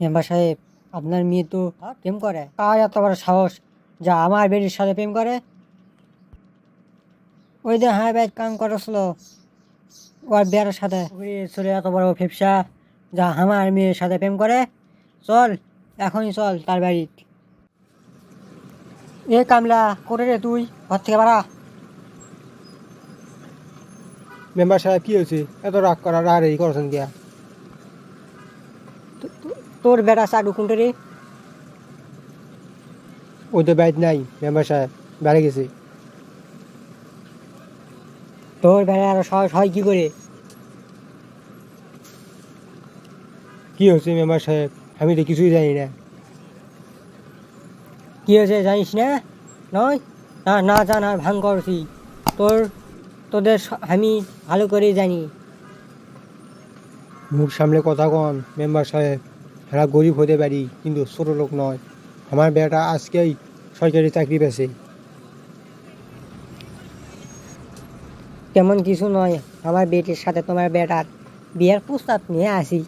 Member সাহেব আপনার মেয়ে তো প্রেম করে। কার এত বড় সাহস যা আমার বেটির সাথে প্রেম করে। ওই দিন হ্যাঁ ব্যাগ কাম করছিল ওর বিয়ার সাথে। ছেলে এত বড় ফেপসা যা আমার মেয়ের সাথে প্রেম করে। চল, এখনই চল তার বাড়ি। এ কামলা করে রে তুই? ঘর থেকে বাড়া। মেম্বার সাহেব, কি হয়েছে? এত রাগ করা রাগ এই করছেন গিয়া তোর বেড়া চাডু কোনটা রে। ওই তো বাইট নাই মেম্বার সাহেব বেড়ে গেছে। তোর বেড়া আরও সাহস হয় কি করে? কি হয়েছে মেম্বার সাহেব? আমি তো কিছুই জানি না। কি হয়েছে জানিস না? নয়? না না জানার ভাঙ করছি। তোর তোদের আমি ভালো করে জানি। মুখ সামনে কথা কন মেম্বার সাহেব। এরা গরিব হতে পারি, কিন্তু ছোটো লোক নয়। আমার বেটা আজকেই সরকারি চাকরি পেয়েছে। তেমন কিছু নয়, আমার বেটির সাথে তোমার বেটার বিয়ের প্রস্তাব নিয়ে আসি।